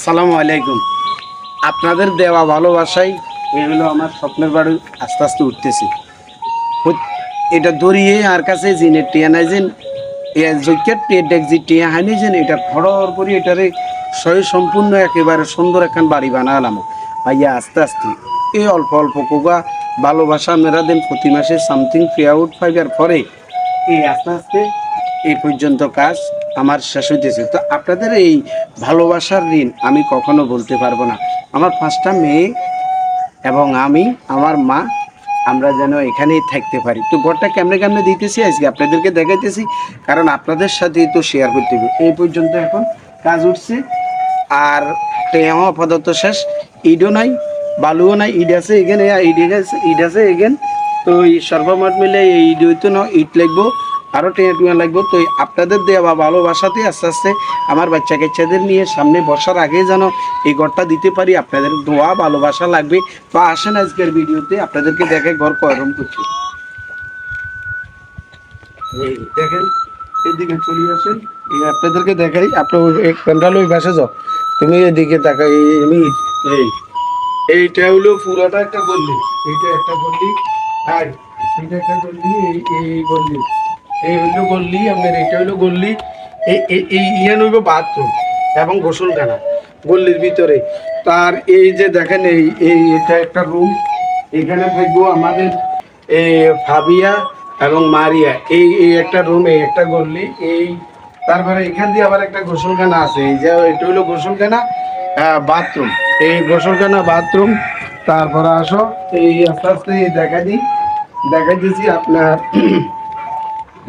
আসসালামু আলাইকুম। আপনাদের দেওয়া ভালোবাসাই এগুলো আমার স্বপ্নের বাড়ি আস্তে আস্তে উঠতেছে। এটা দড়িয়ে আর কাছে জিনে টিয়া নাই যেন টিয়া হাইনি যেন এটা ফড়র করে এটারে স্বয় সম্পূর্ণ একেবারে সুন্দর একখান বাড়ি বানালাম। ভাইয়া, আস্তে আস্তে। এই অল্প অল্প কোগা ভালোবাসা মেরা দেন প্রতি মাসে সামথিং ফ্রি আউট ফাইবার পরে এই আস্তে আস্তে এই পর্যন্ত কাজ আমার শেষ হইতেছে। তো আপনাদের এই ভালোবাসার ঋণ আমি কখনো বলতে পারব না। আমার পাঁচটা মেয়ে এবং আমি, আমার মা, আমরা যেন এখানেই থাকতে পারি। তো ঘরটা কেমনে কেমনে দিতেছি আজকে আপনাদেরকে দেখাইতেছি, কারণ আপনাদের সাথেই তো শেয়ার করতে হবে। এই পর্যন্ত এখন কাজ উঠছে, আর টেয়াও আপাতত শেষ। ইডও নাই, বালুও নাই ইড আছে এখানে ইড আছে ইড আছে এখান। তো এই সর্বমোট মিলে এই ইড হইতো না, ইট লাগবো। আরও টেয়া টুয়া লাগবো। তো আপনাদের দেওয়া ভালোবাসাতে আস্তে আস্তে আমার বাচ্চা কাচ্চাদের নিয়ে সামনে বসার আগে যেন এই ঘরটা দিতে পারি। আপনাদের দোয়া, ভালোবাসা লাগবে। তো আসেন আজকের ভিডিওতে, আপনাদেরকে দেখে ঘর কয়রম করছি। এদিকে চলে আসেন। আপনাদেরকে দেখাই আপনার প্যান্ডাল ওই যাও। তুমি এদিকে তাকাই আমি, এই, এইটা হলো পুরোটা একটা গল্লি এইটা একটা গল্লি আর এইটা একটা গল্লি এই গল্লি এই হইল গল্লি, আপনার এটা হইল গল্লি, এই ইয়ান হইব বাথরুম এবং গোসলখানা, গল্লির ভিতরে। তার এই যে দেখেন, এই এই, এটা একটা রুম, এখানে থাকব আমাদের এই ফাবিয়া এবং মারিয়া। এই এই একটা রুম, এই একটা গল্লি, এই, তারপরে এখান দিয়ে আবার একটা গোসলখানা আছে। এই যে, এটা হলো গোসলখানা বাথরুম। এই গোসলখানা, বাথরুম, তারপরে আসো, এই আস্তে আস্তে দেখা দিই, দেখা দিয়েছি আপনার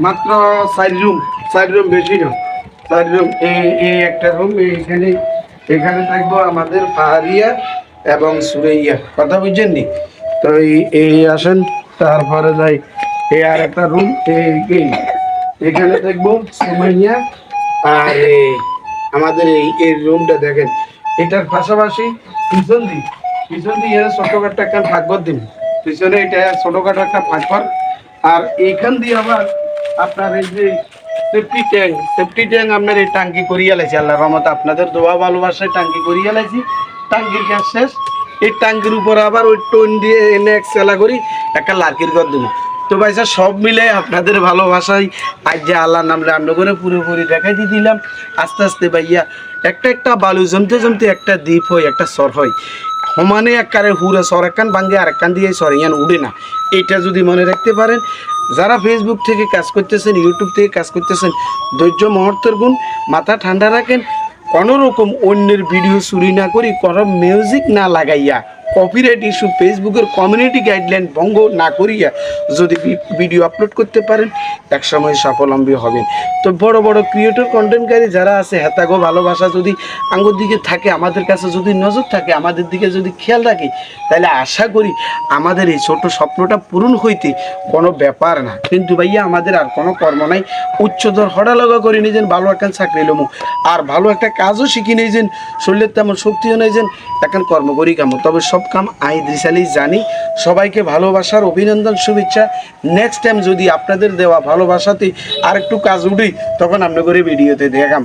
মাত্র চার রুম চার রুম বেশি না। চার রুম এই এই একটা রুম এইখানে, এখানে থাকব আমাদের পাহাড়িয়া এবং সুরেইয়া। কথা বুঝছেন নি তো এই আসেন, তারপরে যাই। এই আর একটা রুম এই এখানে থাকব সুমাইয়া আর আমাদের এই এই রুমটা দেখেন। এটার পাশাপাশি পিছন দিক পিছন দিয়ে ছোটখাটো একটা ফাঁকর দিন। পিছনে এটা ছোটখাটো একটা ফাঁকর আর এইখান দিয়ে আবার আপনার এই যে সেফটি ট্যাঙ্ক সেফটি ট্যাঙ্ক আপনার এই টাঙ্কি করিয়া লাইছি আল্লাহ রহমত আপনাদের দোয়া ভালোবাসায় টাঙ্কি করিয়া লাইছি। টাঙ্কির গ্যাস শেষ। এই টাঙ্কির উপর আবার ওই টোন দিয়ে এনে এক সেলা করি, একটা লার্কির ঘর দেবো। তো ভাই স্যার সব মিলে আপনাদের ভালোবাসায় আজ যে আল্লাহ নাম রান্না করে পুরোপুরি দেখাই দিয়ে দিলাম। আস্তে আস্তে ভাইয়া, একটা একটা বালু জমতে জমতে একটা দ্বীপ হয়, একটা সর হয়। সমানে এককারে হুরে সর, একখান ভাঙ্গে আর একখান দিয়ে সর, ইয়ান উড়ে না। এটা যদি মনে রাখতে পারেন, যারা ফেসবুক থেকে কাজ করতেছেন ইউটিউব থেকে কাজ করতেছেন, ধৈর্য মুহূর্তের গুণ, মাথা ঠান্ডা রাখেন, কোনোরকম অন্যের ভিডিও চুরি না করি, কোনো মিউজিক না লাগাইয়া কপিরাইট ইস্যু ফেসবুকের কমিউনিটি গাইডলাইন ভঙ্গ না করিয়া যদি ভিডিও আপলোড করতে পারেন একসময় স্বাবলম্বী হবেন। তো বড় বড় ক্রিয়েটর কন্টেন্টকারী যারা আছে হেতাগো ভালোবাসা যদি আঙ্গুর দিকে থাকে, আমাদের কাছে যদি নজর থাকে, আমাদের দিকে যদি খেয়াল রাখি, তাহলে আশা করি আমাদের এই ছোট স্বপ্নটা পূরণ হইতে কোনো ব্যাপার না। কিন্তু ভাইয়া, আমাদের আর কোনো কর্ম নাই। উচ্চতর হড়া লগা করে নিজেন ভালো একটা চাকরি লমু। আর ভালো একটা কাজও শিখি নিয়েছেন, শরীরের তেমন শক্তিও নিয়েছেন, এখন কর্ম করি কেমন তবে সব কাম আই দৃশালি জানি। সবাইকে ভালোবাসার অভিনন্দন, শুভেচ্ছা। নেক্সট টাইম যদি আপনাদের দেওয়া ভালোবাসাতে আর একটু কাজ উঠি, তখন করে ভিডিওতে দেখাম।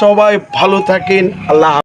সবাই ভালো থাকেন, আল্লাহ।